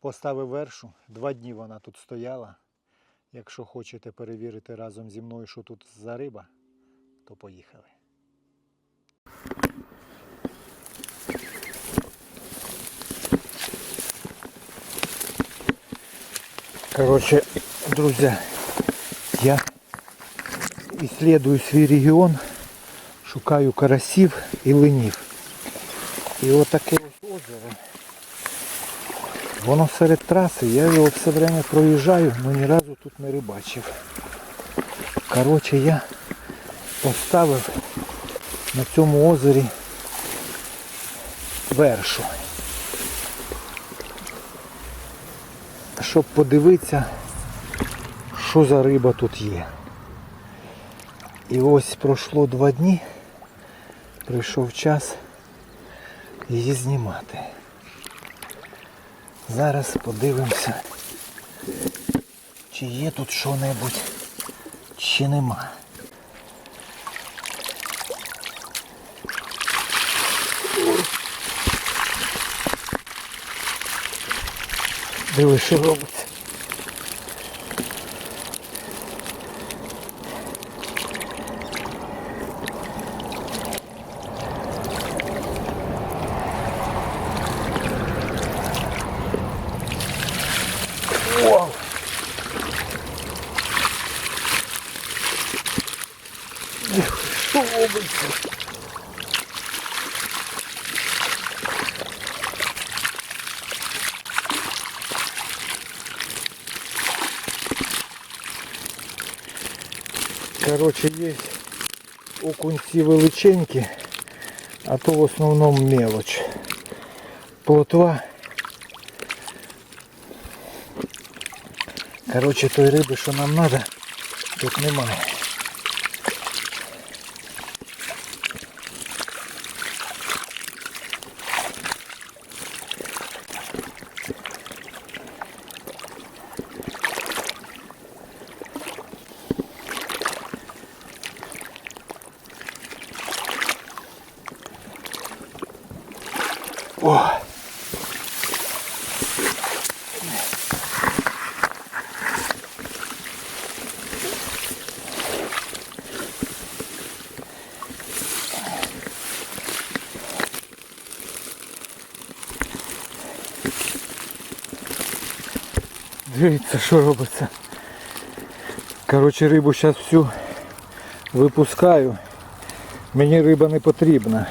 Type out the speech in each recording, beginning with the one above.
Поставив вершу. Два дні вона тут стояла. Якщо хочете перевірити разом зі мною, що тут за риба, то поїхали. Короче, друзья, я исследую свій регіон, шукаю карасів і ленів. І отаке. Воно серед траси, я його все время проїжджаю, але ні разу тут не рибачив. Коротше, я поставив на цьому озері вершу. Щоб подивитися, що за риба тут є. І ось пройшло два дні, прийшов час її знімати. Зараз подивимося, чи є тут що-небудь, чи нема. Диви, що робиться. Що робиться? Короче, є окунці величенькі, а то в основному мелочь. Плотва. Короче, той риби, що нам треба, тут немає. О! Дивіться, що робиться. Коротше, рибу зараз всю випускаю. Мені риба не потрібна.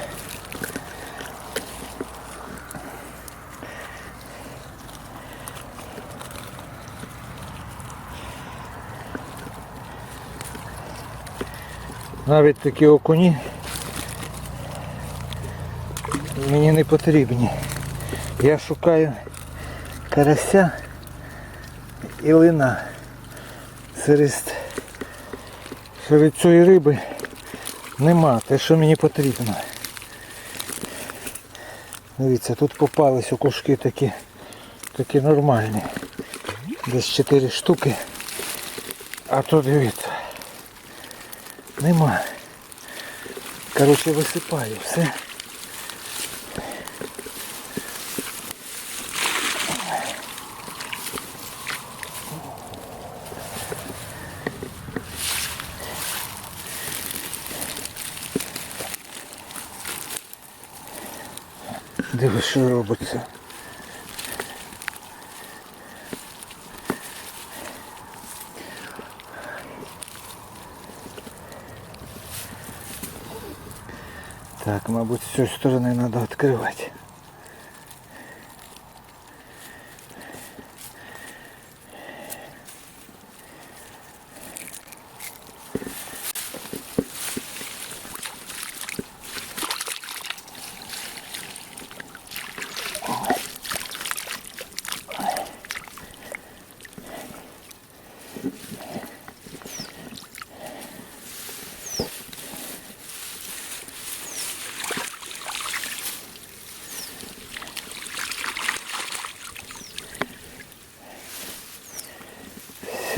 Навіть такі окуні мені не потрібні. Я шукаю карася і лина. Серед, серед цієї риби нема те, що мені потрібно. Дивіться, тут попались окушки такі, такі нормальні. Десь 4 штуки. А тут дивіться. Нема. Коротше, висипаю все. Диви, що робиться. Так, мабуть, з цієї сторони треба відкривати.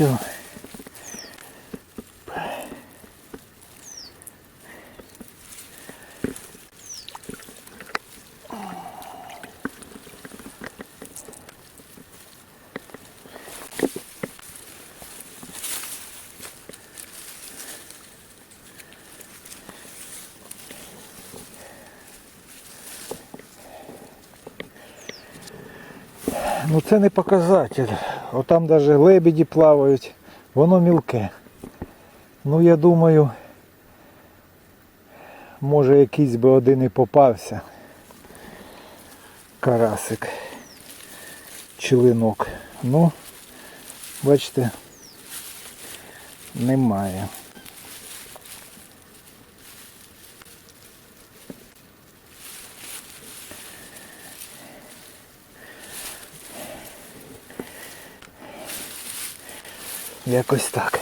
все. Ну це не показатель. Отам навіть лебеді плавають, воно мілке. Ну я думаю, може якийсь би один і попався. Карасик. Чилинок. Ну, бачите, немає. Якось так.